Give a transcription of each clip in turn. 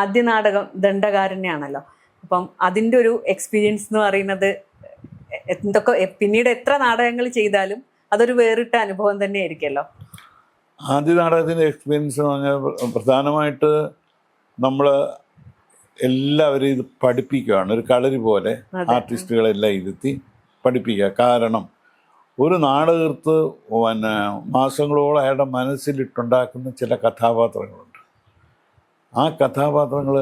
ആദ്യ നാടകം ദണ്ഡകാരണ്യാണല്ലോ. അപ്പം അതിന്റെ ഒരു എക്സ്പീരിയൻസ് എന്ന് പറയുന്നത് എന്തൊക്കെ പിന്നീട് എത്ര നാടകങ്ങൾ ചെയ്താലും അതൊരു വേറിട്ട അനുഭവം തന്നെ ആയിരിക്കുമല്ലോ ആദ്യ നാടകത്തിന്റെ എക്സ്പീരിയൻസ് എന്ന് പറഞ്ഞാൽ പ്രധാനമായിട്ട് നമ്മൾ എല്ലാവരും ഇത് പഠിപ്പിക്കുകയാണ്. ഒരു കളരി പോലെ ആർട്ടിസ്റ്റുകളെല്ലാം ഇരുത്തി പഠിപ്പിക്കുക. കാരണം ഒരു നാടകത്ത് പിന്നെ മാസങ്ങളോളം അയാളുടെ മനസ്സിലിട്ടുണ്ടാക്കുന്ന ചില കഥാപാത്രങ്ങളുണ്ട്. ആ കഥാപാത്രങ്ങൾ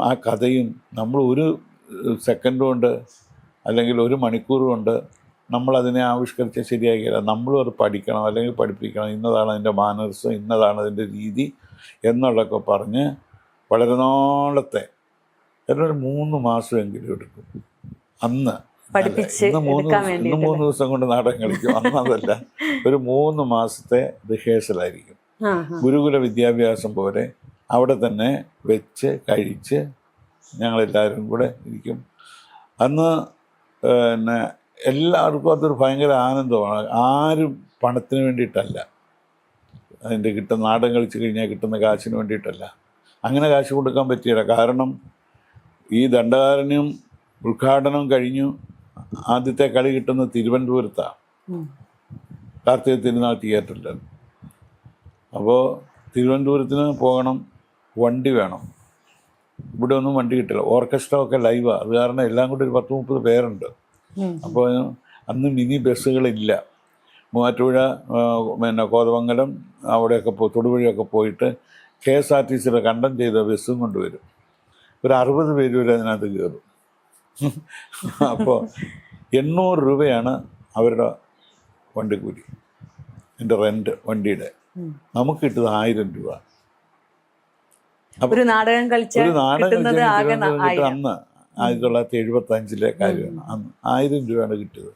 ആ കഥയും നമ്മൾ ഒരു സെക്കൻഡ് കൊണ്ട് അല്ലെങ്കിൽ ഒരു മണിക്കൂർ കൊണ്ട് നമ്മളതിനെ ആവിഷ്കരിച്ച് ശരിയാക്കിയില്ല നമ്മളും അത് പഠിക്കണം അല്ലെങ്കിൽ പഠിപ്പിക്കണം. ഇന്നതാണ് അതിന്റെ മാനേഴ്സ് ഇന്നതാണ് അതിന്റെ രീതി എന്നുള്ളതൊക്കെ പറഞ്ഞ് വളരെ നാളത്തെ ഒരു മൂന്ന് മാസമെങ്കിലും എടുക്കും. അന്ന് ഇന്ന് മൂന്ന് ഇന്ന് മൂന്ന് ദിവസം കൊണ്ട് നാടകം കളിക്കും. അന്ന് അതല്ല. ഒരു മൂന്ന് മാസത്തെ റിഹേഴ്സലായിരിക്കും ഗുരുകുല വിദ്യാഭ്യാസം പോലെ അവിടെ തന്നെ വെച്ച് കഴിച്ച് ഞങ്ങളെല്ലാവരും കൂടെ ഇരിക്കും. അന്ന് പിന്നെ എല്ലാവർക്കും അതൊരു ഭയങ്കര ആനന്ദമാണ്. ആരും പണത്തിന് വേണ്ടിയിട്ടല്ല. അതിന്റെ കിട്ടുന്ന നാടൻ കളിച്ച് കഴിഞ്ഞാൽ കിട്ടുന്ന കാശിന് വേണ്ടിയിട്ടല്ല. അങ്ങനെ കാശ് കൊടുക്കാൻ പറ്റിയില്ല. കാരണം ഈ ദണ്ഡകാരണ്യം ഉദ്ഘാടനം കഴിഞ്ഞു. ആദ്യത്തെ കളി കിട്ടുന്ന തിരുവനന്തപുരത്താണ് കാർത്തിക തിരുനാൾ തിയേറ്ററിൽ. അപ്പോൾ തിരുവനന്തപുരത്തിന് പോകണം. വണ്ടി വേണം. ഇവിടെ ഒന്നും വണ്ടി കിട്ടില്ല. ഓർക്കസ്ട്ര ഒക്കെ ലൈവാണ് അത് കാരണം എല്ലാം കൂടി ഒരു പത്ത് മുപ്പത് പേരുണ്ട്. അപ്പോൾ അന്ന് മിനി ബസ്സുകളില്ല. മൂവാറ്റുപുഴ പിന്നെ കോതമംഗലം അവിടെയൊക്കെ പോ തൊടുപുഴയൊക്കെ പോയിട്ട് കെ എസ് ആർ ടി സിയുടെ കണ്ടം ചെയ്ത ബസ്സും കൊണ്ടുവരും. ഒരു അറുപത് പേര് വരെ അതിനകത്ത് കയറും അപ്പോൾ എണ്ണൂറ് രൂപയാണ് അവരുടെ വണ്ടിക്കൂലി എന്റെ റെന്റ് വണ്ടിയുടെ. നമുക്ക് കിട്ടുന്നത് ആയിരം രൂപ. ഒരു നാടകം കളിച്ച ഒരു നാടകം അന്ന് ആയിരത്തി തൊള്ളായിരത്തി എഴുപത്തി അഞ്ചിലെ കാര്യമാണ്. അന്ന് ആയിരം രൂപയാണ് കിട്ടിയത്.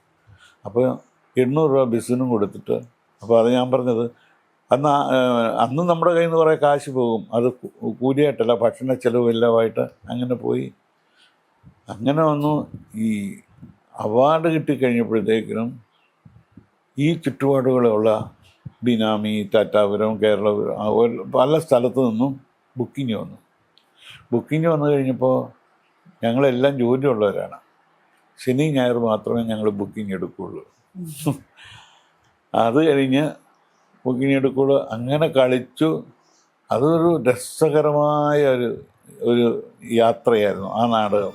അപ്പോൾ എണ്ണൂറ് രൂപ ബസ്സിനും കൊടുത്തിട്ട് അപ്പോൾ അത് ഞാൻ പറഞ്ഞത് അന്ന് അന്ന് നമ്മുടെ കയ്യിൽ നിന്ന് കുറേ കാശ് പോകും. അത് കൂലിയായിട്ടല്ല ഭക്ഷണ ചെലവ് എല്ലാമായിട്ട് അങ്ങനെ പോയി. അങ്ങനെ വന്നു. ഈ അവാർഡ് കിട്ടിക്കഴിഞ്ഞപ്പോഴത്തേക്കിനും ഈ ചുറ്റുപാടുകളുള്ള ബിനാമി ടാറ്റാപുരം കേരളപുരം പല സ്ഥലത്തു നിന്നും ബുക്കിംഗ് വന്നു. ബുക്കിംഗ് വന്നു കഴിഞ്ഞപ്പോൾ ഞങ്ങളെല്ലാം ജോലിയുള്ളവരാണ്. ശനി ഞായർ മാത്രമേ ഞങ്ങൾ ബുക്കിംഗ് എടുക്കുകയുള്ളൂ അത് കഴിഞ്ഞ് ബുക്കിംഗ് എടുക്കുകയുള്ളൂ അങ്ങനെ കളിച്ചു. അതൊരു രസകരമായ ഒരു ഒരു യാത്രയായിരുന്നു ആ നാടകം.